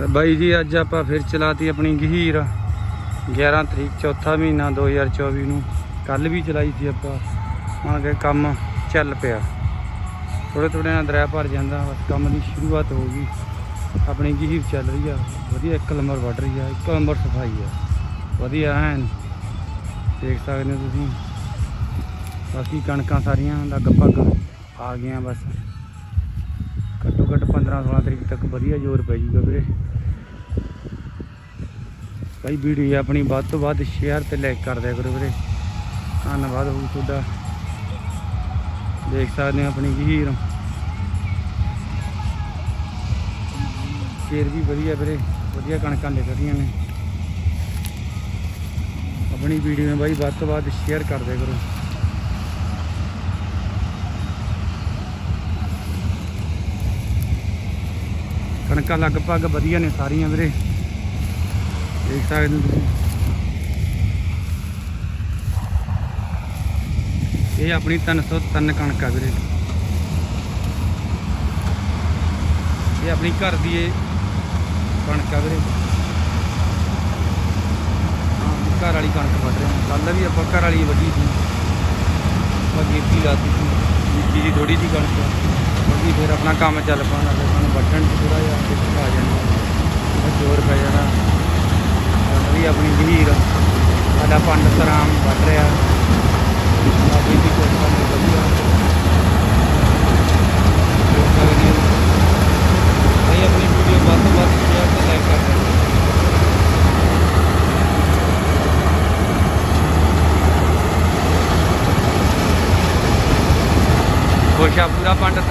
ਤੇ ਬਾਈ ਜੀ, ਅੱਜ ਆਪਾਂ ਫਿਰ ਚਲਾਤੀ ਆਪਣੀ ਗਹੀਰ। 11 ਤਰੀਕ, ਚੌਥਾ ਮਹੀਨਾ 2024 ਨੂੰ। ਕੱਲ ਵੀ ਚਲਾਈ ਸੀ ਆਪਾਂ। ਹੁਣ ਕਿ ਕੰਮ ਚੱਲ ਪਿਆ। ਥੋੜੇ ਥੋੜੇ ਨਾਲ ਦਰਿਆ ਭਰ ਜਾਂਦਾ, ਬਸ ਕੰਮ ਦੀ ਸ਼ੁਰੂਆਤ ਹੋ ਗਈ। ਆਪਣੀ ਗਹੀਰ ਚੱਲ ਰਹੀ ਆ। ਵਧੀਆ, ਇੱਕ ਨੰਬਰ ਵੱਢ ਰਹੀ ਆ, ਇੱਕ ਨੰਬਰ ਸਫ਼ਾਈ ਆ। ਵਧੀਆ ਐਨ। ਦੇਖ ਸਕਦੇ ਹੋ ਤੁਸੀਂ। ਬਾਕੀ ਕਣਕਾਂ ਸਾਰੀਆਂ ਲਗਭਗ ਆ ਗਈਆਂ ਬਸ। ਘੱਟੋ 15 16 ਤਰੀਕ ਤੱਕ ਵਧੀਆ ਜ਼ੋਰ ਪੈ ਜੂਗਾ ਵੀਰੇ। ਭਾਈ ਵੀਡੀਓ ਆਪਣੀ ਵੱਧ ਤੋਂ ਵੱਧ ਸ਼ੇਅਰ ਤੇ ਲਾਈਕ ਕਰ ਦਿਆ ਕਰੋ ਵੀਰੇ। ਧੰਨਵਾਦ ਹੋਊ ਤੁਹਾਡਾ। ਦੇਖ ਸਕਦੇ ਹੋ ਆਪਣੀ ਗਹੀਰ ਫੇਰ ਵੀ ਵਧੀਆ ਵੀਰੇ, ਵਧੀਆ ਕਣਕਾਂ ਨਿਕਲ ਨੇ। ਆਪਣੀ ਵੀਡੀਓ ਬਾਈ ਵੱਧ ਤੋਂ ਵੱਧ ਸ਼ੇਅਰ ਕਰ ਦਿਆ ਕਰੋ। ਕਣਕਾਂ ਲਗਭਗ ਵਧੀਆ ਨੇ ਸਾਰੀਆਂ ਵੀਰੇ। ਦੇਖ ਸਕਦੇ ਹੋ ਤੁਸੀਂ। ਇਹ ਆਪਣੀ 303 ਕਣਕ ਆ ਵੀਰੇ। ਇਹ ਆਪਣੀ ਘਰ ਦੀ ਇਹ ਕਣਕ ਆ ਵੀਰੇ। ਘਰ ਵਾਲੀ ਕਣਕ ਵੱਢ ਰਹੇ ਹਾਂ। ਕੱਲ ਵੀ ਆਪਾਂ ਘਰ ਵਾਲੀ ਵੱਢੀ ਸੀ। ਬਾਕੀ ਵੀ ਲਾਤੀ ਸੀ। ਨਿੱਕੀ ਜੀ ਥੋੜੀ ਜੀ ਕਣਕ। ਬਾਕੀ ਫਿਰ ਆਪਣਾ ਕੰਮ ਚੱਲ ਪਾਉਣਾ ਫਿਰ ਸਾਨੂੰ ਚ ਥੋੜਾ ਜਿਹਾ ਦਿੱਕਤ ਆ ਜਾਣੀ ਜ਼ੋਰ ਪੈ ਜਾਣਾ। ਵੀ ਆਪਣੀ ਗਹੀਰ ਸਾਡਾ ਪੰਡਤ ਰਾਮ ਵੱਢ ਰਿਹਾ। ਆਪਣੀ ਵੀ ਕੋਸ਼ਿਸ਼ ਕਰਨੀ ਵਧੀਆ। ਜੋ ਆਪਣੀ ਵੀਡੀਓ ਵੱਧ ਤੋਂ ਵੱਧ ਸ਼ੇਅਰ ਤੇ ਲਾਈਕ ਕਰ ਦਿਓ ਖੁਸ਼ ਆ ਪੂਰਾ ਪੰਡਤ।